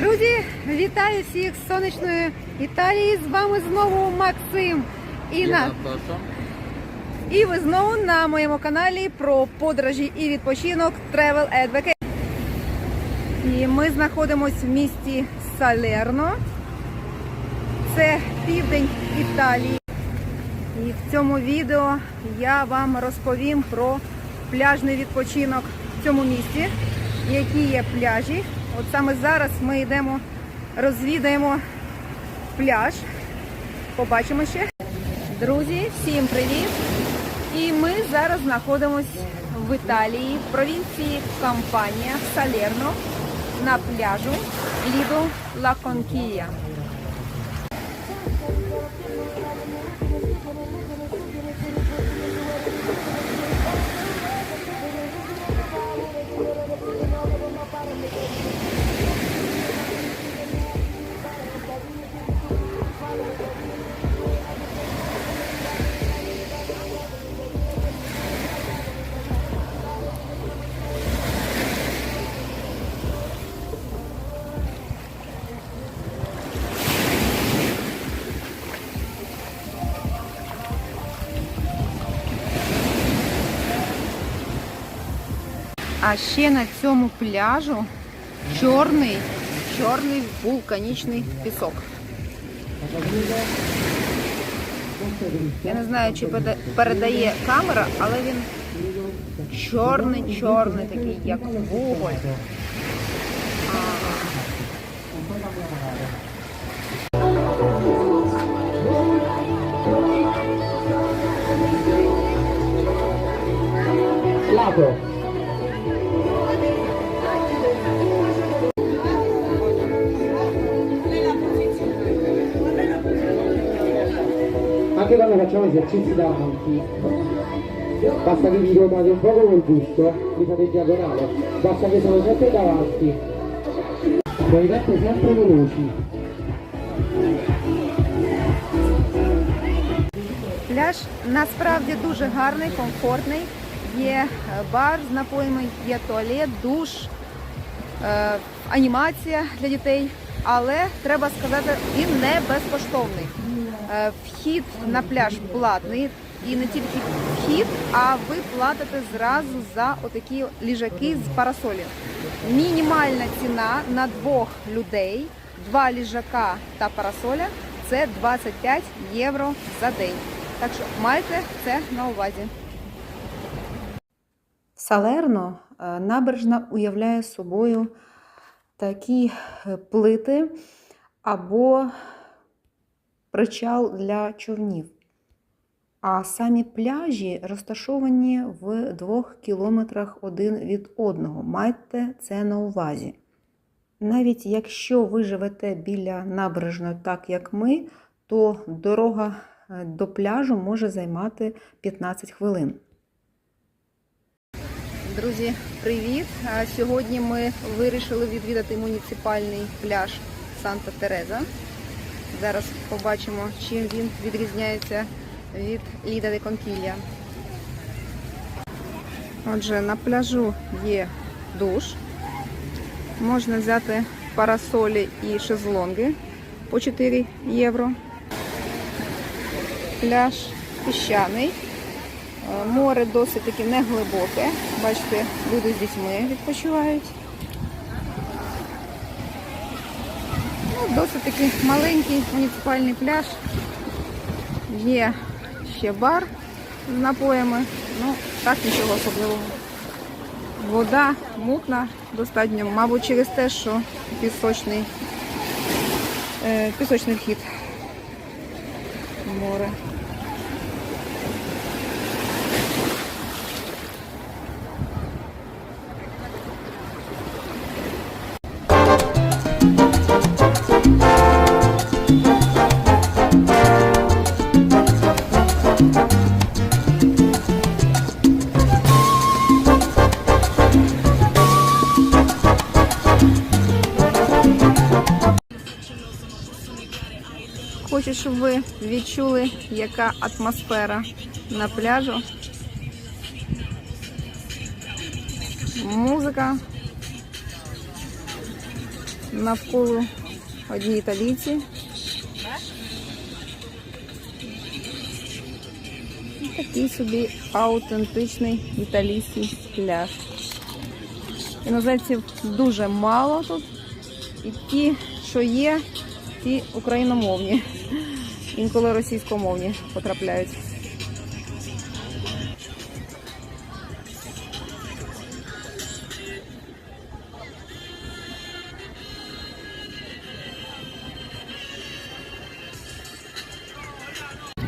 Друзі, вітаю всіх з сонячної Італії. З вами знову Максим і, на... Наташа. і ви знову на моєму каналі про подорожі і відпочинок Travel Advocate. І ми знаходимося в місті Салерно. Це південь Італії. І в цьому відео я вам розповім про пляжний відпочинок в цьому місті, які є пляжі. От саме зараз ми йдемо, розвідаємо пляж. Побачимо ще. Друзі, всім привіт! І ми зараз знаходимося в Італії, в провінції Кампанія Салерно на пляжу Лідо Ла Конкія. А ще на цьому пляжу чорний, чорний вулканічний пісок. Я не знаю, чи передає камера, але він чорний, чорний, такий, як вуголь. Lato. Anche quando facciamo esercizi davanti, basta che vi ruotate un poco col busto, li fate in diagonale, basta che sono sempre davanti. Dovete sempre veloci. Пляж насправді дуже гарний, комфортний. Є е, бар з напоями, є туалет, душ, е, анімація для дітей. Але треба сказати, він не безкоштовний. Е, вхід на пляж платний. І не тільки вхід, а ви платите зразу за отакі ліжаки з парасолі. Мінімальна ціна на двох людей, два ліжака та парасоля це 25 євро за день. Так що майте це на увазі. Салерно е, набережна уявляє собою такі е, плити або причал для човнів. А самі пляжі розташовані в двох кілометрах один від одного. Майте це на увазі. Навіть якщо ви живете біля набережної, так як ми, то дорога е, до пляжу може займати 15 хвилин. Друзі, привіт! Сьогодні ми вирішили відвідати муніципальний пляж Санта Тереза. Зараз побачимо, чим він відрізняється від Ліда де Конкілля. Отже, на пляжу є душ. Можна взяти парасолі і шезлонги по 4 євро. Пляж піщаний. Море досить таки неглибоке. Бачите, люди з дітьми відпочивають. Досить таки маленький муніципальний пляж. Є ще бар з напоями. Ну, так нічого особливого. Вода мутна достатньо, мабуть, через те, що пісочний, е, пісочний вхід в море. Хочу, щоб ви відчули, яка атмосфера на пляжу. Музика. навколо одні італійці. Такий собі аутентичний італійський пляж. Іноземців дуже мало тут. І ті, що є, ті україномовні. Інколи російськомовні потрапляють.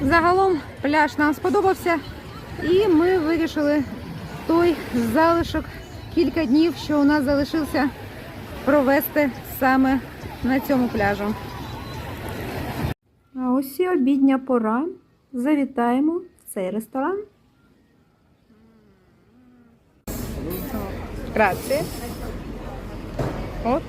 Загалом пляж нам сподобався, і ми вирішили той залишок кілька днів, що у нас залишився, провести саме на цьому пляжу. А ось і обідня пора. Завітаємо в цей ресторан. Grazie. От.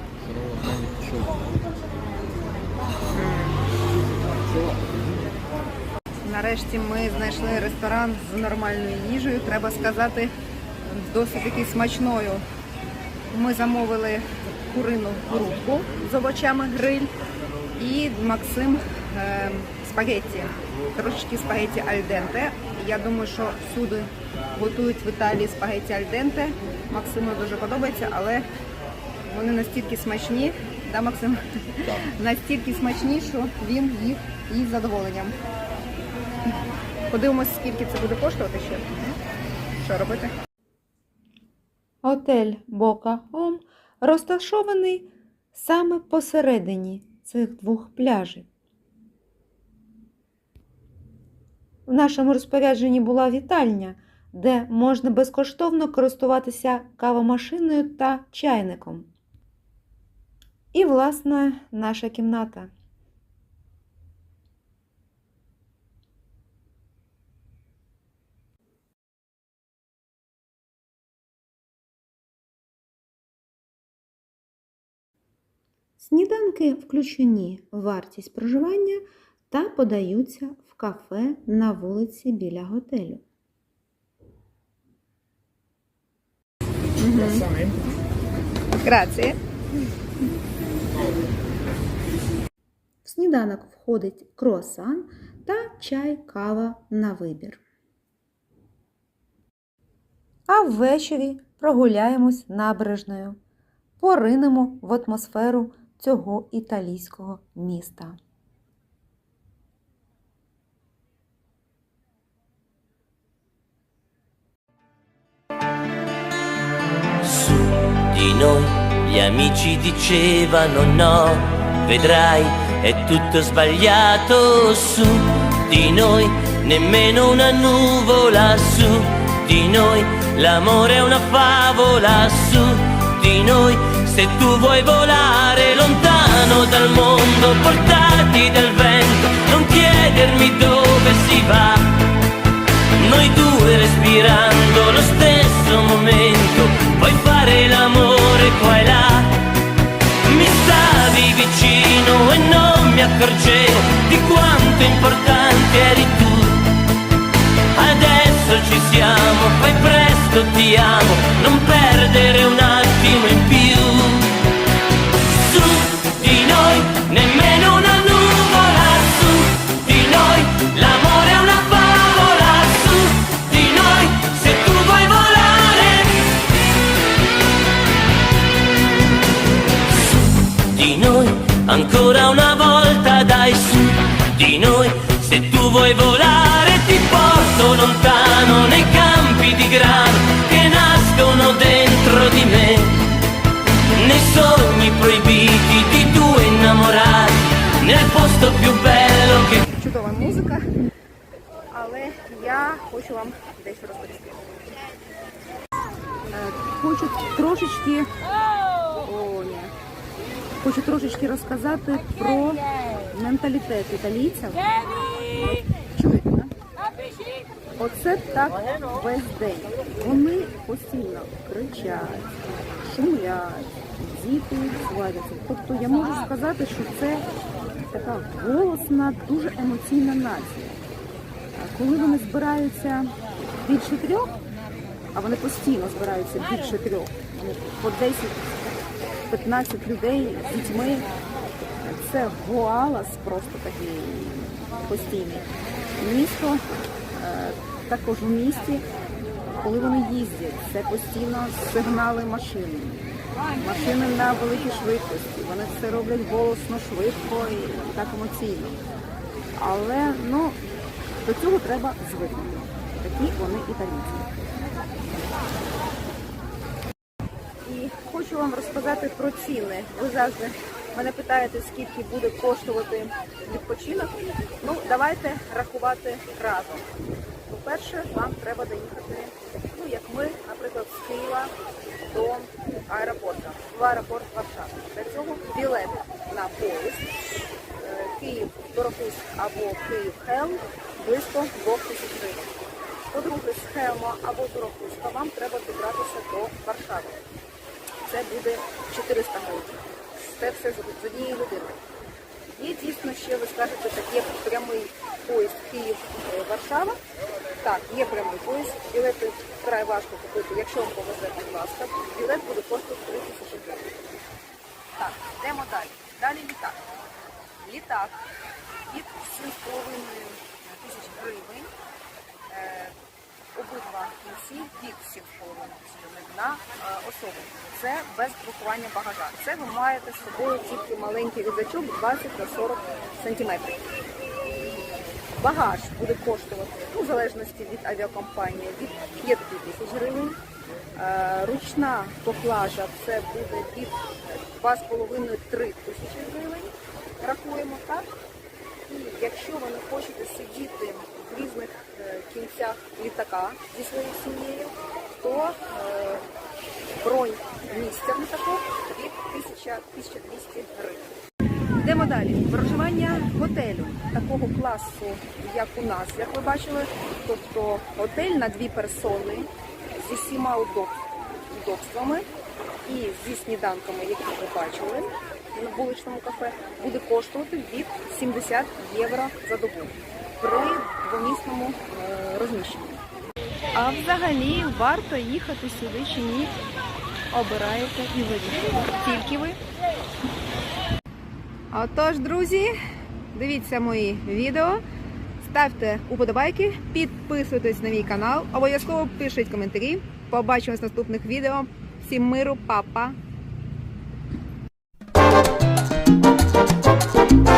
Нарешті ми знайшли ресторан з нормальною їжею. Треба сказати, досить таки смачною. Ми замовили курину грудку з овочами гриль і Максим спагетті. Трошечки спагетті альденте. Я думаю, що всюди готують в Італії спагетті альденте. Максиму дуже подобається, але вони настільки смачні, да, Максим? Настільки смачні, що він їх їсть з задоволенням. Подивимось, скільки це буде коштувати ще. Що робити? Отель Бока Хом розташований саме посередині цих двох пляжів. В нашому розпорядженні була вітальня, де можна безкоштовно користуватися кавомашиною та чайником. І, власне, наша кімната. Сніданки включені в вартість проживання та подаються в кафе на вулиці біля готелю. Грації. В сніданок входить круасан та чай, кава на вибір. А ввечері прогуляємось набережною, поринемо в атмосферу цього італійського міста. Di noi. Gli amici dicevano no, vedrai è tutto sbagliato su di noi, nemmeno una nuvola su di noi, l'amore è una favola su di noi, se tu vuoi volare lontano dal mondo, portati dal vento, non chiedermi dove si va. Noi due respirando abbiamo, non perdere un'altra. Хочу вам дещо розповісти. Е, Хочу трошечки. О, ні. Хочу трошечки розказати про менталітет італійців. Чуєте, да? Оце так весь день. Вони постійно кричать, шумлять, діти сваряться. Тобто я можу сказати, що це така голосна, дуже емоційна нація. Коли вони збираються більше трьох, а вони постійно збираються більше трьох, по 10 15 людей з дітьми. Це гоалас просто такий постійний. Місто е, також у місті, коли вони їздять, це постійно сигнали машин. Машини на великій швидкості. Вони це роблять голосно, швидко і так емоційно. Але ну, до цього треба звикнути. Такі вони італійці. І хочу вам розказати про ціни. Ви завжди мене питаєте, скільки буде коштувати відпочинок. Ну, давайте рахувати разом. По-перше, вам треба доїхати, ну як ми, наприклад, з Києва до аеропорту, в аеропорт Варшава. Для цього білет на поїзд Київ Дорогусь або Київ Хелм близько 2 тисяч гривень. По-друге, з Хелма або Дорогуська вам треба добратися до Варшави. Це буде 400 гривень. Це все з однієї людини. Є дійсно ще, ви скажете, так є прямий поїзд Київ-Варшава. Так, є прямий поїзд. Білети вкрай важко купити. Якщо вам повезе, будь ласка, білет буде коштувати 3 тисячі гривень. Так, йдемо далі. Далі літак. Літак від 7,5 тисяч гривень. Е, обидва кінці від 7,5 тисяч гривень на е, особу. Це без блокування багажа. Це ви маєте з собою тільки маленький рюкзачок 20 на 40 сантиметрів. Багаж буде коштувати, ну, в залежності від авіакомпанії, від 5 тисяч гривень. Е, Ручна поклажа це буде від 2,5-3 тисячі гривень. Рахуємо так. І якщо ви не хочете сидіти в різних е, кінцях літака зі своєю сім'єю, то е, бронь місця в літаку від 1000 1200 гривень. Йдемо далі. Проживання готелю такого класу, як у нас, як ви бачили, тобто готель на дві персони зі всіма удоб- удобствами і зі сніданками, які ви бачили на вуличному кафе, буде коштувати від 70 євро за добу при двомісному е, розміщенні. А взагалі варто їхати сюди чи ні? Обираєте і вирішуєте. Тільки ви. Отож, друзі, дивіться мої відео, ставте уподобайки, підписуйтесь на мій канал, обов'язково пишіть коментарі. Побачимось в наступних відео. Всім миру, папа!